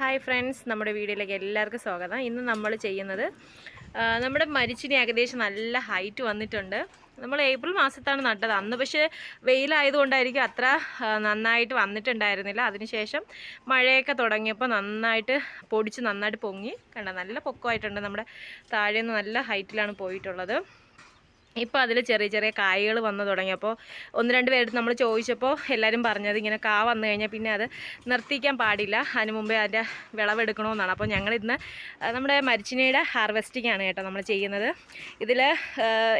Hi friends നമ്മുടെ വീഡിയോയിലേക്ക് എല്ലാവർക്കും സ്വാഗതം. ഇന്ന് നമ്മൾ ചെയ്യുന്നത് നമ്മുടെ മരിച്ചിന് ഏകദേശം നല്ല ഹൈറ്റ് വന്നിട്ടുണ്ട്. നമ്മൾ ഏപ്രിൽ മാസത്താണ് നട്ടത്. അന്ന് പക്ഷേ വെയിലായതുകൊണ്ടായിരിക്കും അത്ര നന്നായിട്ട് വന്നിട്ടുണ്ടായിരുന്നില്ല. അതിനുശേഷം മഴയൊക്കെ തുടങ്ങിയപ്പോൾ നന്നായിട്ട് പൊടിച്ച് നന്നായിട്ട് പൊങ്ങി. കണ്ട നല്ല പൊക്കമായിട്ടുണ്ട് നമ്മുടെ താഴേന്ന് നല്ല ഹൈറ്റിലാണ് പോയിട്ടുള്ളത്. ഇപ്പോൾ അതിൽ ചെറിയ ചെറിയ കായകൾ വന്നു തുടങ്ങിയപ്പോൾ ഒന്ന് രണ്ട് പേരുടെ നമ്മൾ ചോദിച്ചപ്പോൾ എല്ലാവരും പറഞ്ഞത് ഇങ്ങനെ കാ വന്നു കഴിഞ്ഞാൽ പിന്നെ അത് നിർത്തിക്കാൻ പാടില്ല. അതിന് മുമ്പേ അതിന്റെ വിളവെടുക്കണമെന്നാണ് അപ്പോൾ ഞങ്ങളിന്ന് നമ്മുടെ മരിച്ചിനിയുടെ ഹാർവെസ്റ്റിംഗ് ആണ് കേട്ടോ നമ്മൾ ചെയ്യുന്നത്. ഇതിൽ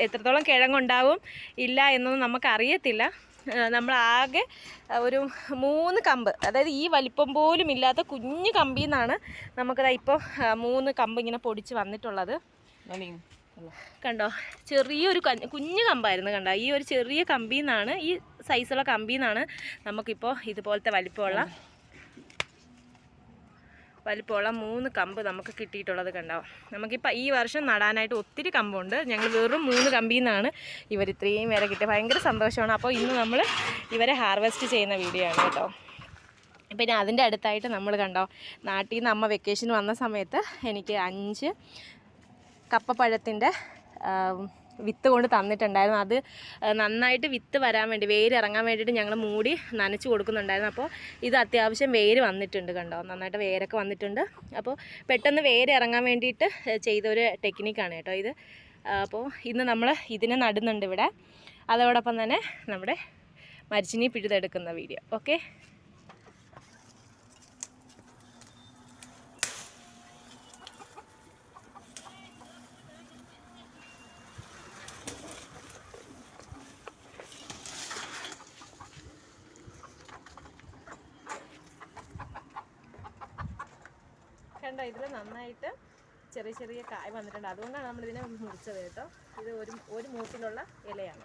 എത്രത്തോളം കിഴങ്ങുണ്ടാവും ഇല്ല എന്നൊന്നും നമുക്കറിയത്തില്ല. നമ്മളാകെ ഒരു മൂന്ന് കമ്പ് അതായത് ഈ വലിപ്പം പോലും ഇല്ലാത്ത കുഞ്ഞു കമ്പിന്നാണ് നിന്നാണ് നമുക്കത് ഇപ്പോൾ മൂന്ന് കമ്പ് ഇങ്ങനെ പൊടിച്ച് വന്നിട്ടുള്ളത്. കണ്ടോ? ചെറിയൊരു കഞ്ഞ കമ്പായിരുന്നു കണ്ടോ? ഈ ഒരു ചെറിയ കമ്പിയിൽ നിന്നാണ് ഈ സൈസുള്ള കമ്പിയിൽ നിന്നാണ് നമുക്കിപ്പോൾ ഇതുപോലത്തെ വലിപ്പമുള്ള വലിപ്പമുള്ള മൂന്ന് കമ്പ് നമുക്ക് കിട്ടിയിട്ടുള്ളത് കണ്ടോ? നമുക്കിപ്പോൾ ഈ വർഷം നടാനായിട്ട് ഒത്തിരി കമ്പുണ്ട്. ഞങ്ങൾ വെറും മൂന്ന് കമ്പിയിൽ നിന്നാണ് ഇവർ ഇത്രയും വരെ കിട്ടിയത് ഭയങ്കര സന്തോഷമാണ്. അപ്പോൾ ഇന്ന് നമ്മൾ ഇവരെ ഹാർവെസ്റ്റ് ചെയ്യുന്ന വീഡിയോ ആണ് കേട്ടോ. പിന്നെ അതിന്റെ അടുത്തായിട്ട് നമ്മൾ കണ്ടോ? നാട്ടിൽ നിന്ന് അമ്മ വെക്കേഷൻ വന്ന സമയത്ത് എനിക്ക് അഞ്ച് കപ്പപ്പഴത്തിന്റെ വിത്ത് കൊണ്ട് തന്നിട്ടുണ്ടായിരുന്നു. അത് നന്നായിട്ട് വിത്ത് വരാൻ വേണ്ടി വേര് ഇറങ്ങാൻ വേണ്ടിയിട്ട് ഞങ്ങൾ മൂടി നനച്ച് കൊടുക്കുന്നുണ്ടായിരുന്നു. അപ്പോൾ ഇത് അത്യാവശ്യം വേര് വന്നിട്ടുണ്ട് കണ്ടോ? നന്നായിട്ട് വേരൊക്കെ വന്നിട്ടുണ്ട്. അപ്പോൾ പെട്ടെന്ന് വേര് ഇറങ്ങാൻ വേണ്ടിയിട്ട് ചെയ്ത ഒരു ടെക്നിക്കാണ് കേട്ടോ ഇത്. അപ്പോൾ ഇന്ന് നമ്മൾ ഇതിനെ നടുന്നുണ്ട് ഇവിടെ. അതോടൊപ്പം തന്നെ നമ്മുടെ മരിച്ചിനി പിഴുതെടുക്കുന്ന വീഡിയോ. ഓക്കെ? കണ്ടോ? ഇതിൽ നന്നായിട്ട് ചെറിയ ചെറിയ കായ വന്നിട്ടുണ്ട്. അതുകൊണ്ടാണ് നമ്മൾ ഇതിനെ മുറിച്ചത് കേട്ടോ. ഇത് ഒരു ഒരു മൂട്ടിലുള്ള ഇലയാണ്.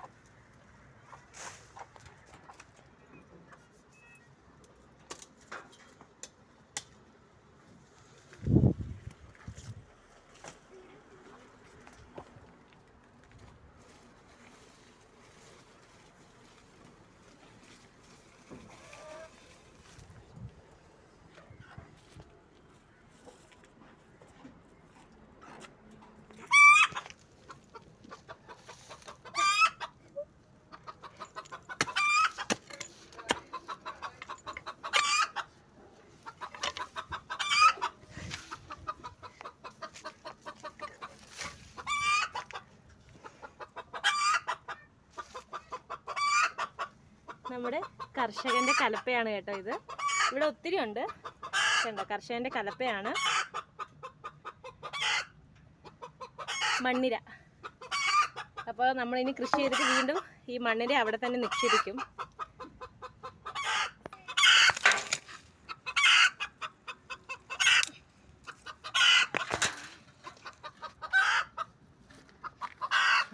നമ്മുടെ കർഷകന്റെ കലപ്പയാണ് കേട്ടോ ഇത്. ഇവിടെ ഒത്തിരി ഉണ്ട്. കണ്ടോ കർഷകന്റെ കലപ്പയാണ്. മണ്ണിര. അപ്പോൾ ഇനി കൃഷി ചെയ്തിട്ട് വീണ്ടും ഈ മണ്ണിര അവിടെ തന്നെ നിക്ഷേപിക്കും.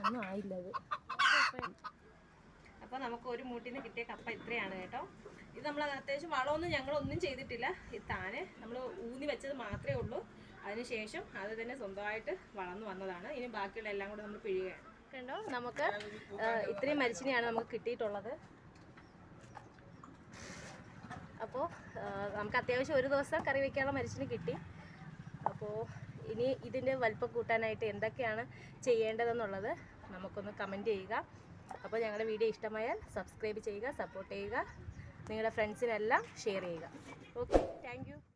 ഒന്നും ആയില്ല അത് അപ്പോൾ നമുക്ക് ഒരു മൂട്ടിൽ കിട്ടിയ കപ്പ ഇത്രയാണ് കേട്ടോ. ഇത് നമ്മൾ അത്യാവശ്യം വളമൊന്നും ഞങ്ങളൊന്നും ചെയ്തിട്ടില്ല. ഇത് താനെ നമ്മൾ ഊന്നി വെച്ചത് മാത്രമേ ഉള്ളൂ. അതിനുശേഷം അത് തന്നെ സ്വന്തമായിട്ട് വളർന്നു വന്നതാണ്. ഇനി ബാക്കിയുള്ള എല്ലാം കൂടെ നമ്മൾ പിഴുകയാണ് കണ്ടോ? നമുക്ക് ഇത്രയും മരിച്ചിനെയാണ് നമുക്ക് കിട്ടിയിട്ടുള്ളത്. അപ്പോൾ നമുക്ക് അത്യാവശ്യം ഒരു ദിവസം കറി വയ്ക്കാനുള്ള മരിച്ചിന് കിട്ടി. അപ്പോൾ ഇനി ഇതിന്റെ വലിപ്പം കൂട്ടാനായിട്ട് എന്തൊക്കെയാണ് ചെയ്യേണ്ടതെന്നുള്ളത് നമുക്കൊന്ന് കമന്റ് ചെയ്യുക. അപ്പോൾ ഞങ്ങളുടെ വീഡിയോ ഇഷ്ടമായാൽ സബ്സ്ക്രൈബ് ചെയ്യുക സപ്പോർട്ട് ചെയ്യുക നിങ്ങളുടെ ഫ്രണ്ട്സിനെല്ലാം ഷെയർ ചെയ്യുക. Okay thank